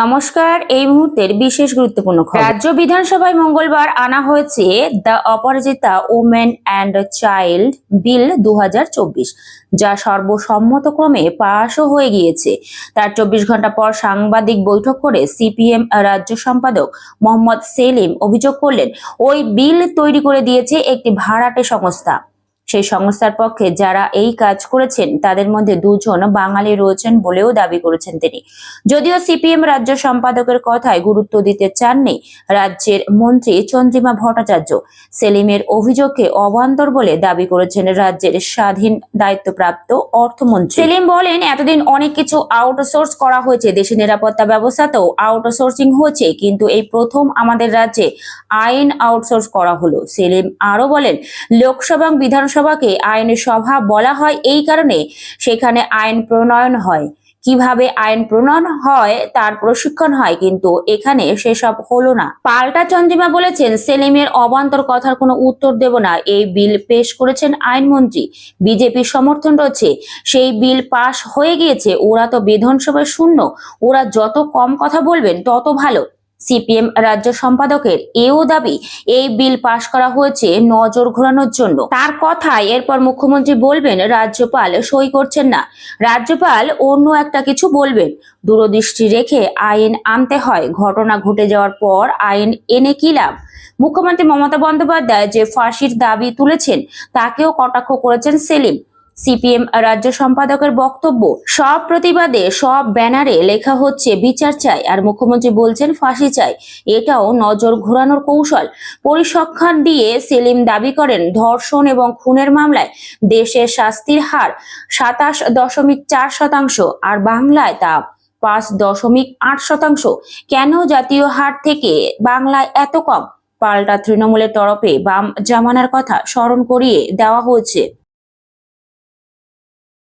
নমস্কার, এই মুহূর্তের বিশেষ গুরুত্বপূর্ণ খবর। রাজ্য বিধানসভায় মঙ্গলবার আনা হয়েছে the Aparajita women and child bill দুহাজার চব্বিশ, যা সর্বসম্মতক্রমে পাশও হয়ে গিয়েছে। তার চব্বিশ ঘণ্টা পর সাংবাদিক বৈঠক করে সিপিএম রাজ্য সম্পাদক মোহাম্মদ সেলিম অভিযোগ করলেন, ওই বিল তৈরি করে দিয়েছে একটি ভাড়াটে সংস্থা। সেই সংস্থার পক্ষে যারা এই কাজ করেছেন, তাদের মধ্যে দুজন বাঙালি রয়েছেন বলেও দাবি করেছেন তিনি। যদিও সিপিএম রাজ্য সম্পাদকের কথায় গুরুত্ব দিতে চাননি রাজ্যের মন্ত্রী চন্দ্রিমা ভট্টাচার্য, সেলিমের অভিযোগকে অবান্তর বলে দাবি করেছেন রাজ্যের স্বাধীন দায়িত্বপ্রাপ্ত অর্থমন্ত্রী। সেলিম বলেন, এতদিন অনেক কিছু আউটসোর্স করা হয়েছে দেশের নিরাপত্তা ব্যবস্থাতেও আউটসোর্সিং হয়েছে, কিন্তু এই প্রথম আমাদের রাজ্যে আইন আউটসোর্স করা হলো। সেলিম আরও বলেন, লোকসভা এবং বিধানসভাকে আইনের সভা বলা হয় এই কারণে সেখানে আইন প্রণয়ন হয়। কীভাবে আইন প্রণয়ন হয় তার প্রশিক্ষণ হয় কিন্তু এখানে সেসব হলো না। পাল্টা চন্দ্রিমা বলেছেন, সেলিমের অবান্তর কথার কোনো উত্তর দেব না। এই বিল পেশ করেছেন আইনমন্ত্রী। বিজেপির সমর্থন রয়েছে। সেই বিল পাশ হয়ে গিয়েছে। ওরা তো বিধানসভায় শূন্য। ওরা যত কম কথা বলবেন, তত ভালো। সিপিএম রাজ্য সম্পাদকের এও দাবি, এই বিল পাশ করা হয়েছে নজর ঘোরানোর জন্য। তার কথায় এরপর মুখ্যমন্ত্রী বলবেন, রাজ্যপাল সই করছেন না। রাজ্যপাল অন্য একটা কিছু বলবেন। দূরদৃষ্টি রেখে আইন আনতে হয়। ঘটনা ঘটে যাওয়ার পর আইন এনে কি লাভ? মুখ্যমন্ত্রী মমতা বন্দ্যোপাধ্যায় যে ফাঁসির দাবি তুলেছেন, তাকেও কটাক্ষ করেছেন সেলিম। সিপিএম রাজ্য সম্পাদকের বক্তব্য, সব প্রতিবাদে, সব ব্যানারে লেখা হচ্ছে বিচার চাই, আর মুখ্যমন্ত্রী বলছেন ফাঁসি চাই। এটাও নজর ঘোরানোর কৌশল। পরিসংখ্যান দিয়ে সেলিম দাবি করেন, ধর্ষণ এবং খুনের মামলায় দেশের শাস্তির হার সাতাশ দশমিক চার শতাংশ, আর বাংলায় তা পাঁচ দশমিক আট শতাংশ। কেন জাতীয় হার থেকে বাংলায় এত কম? পাল্টা তৃণমূলের তরফে বাম জামানার কথা স্মরণ করিয়ে দেওয়া হয়েছে।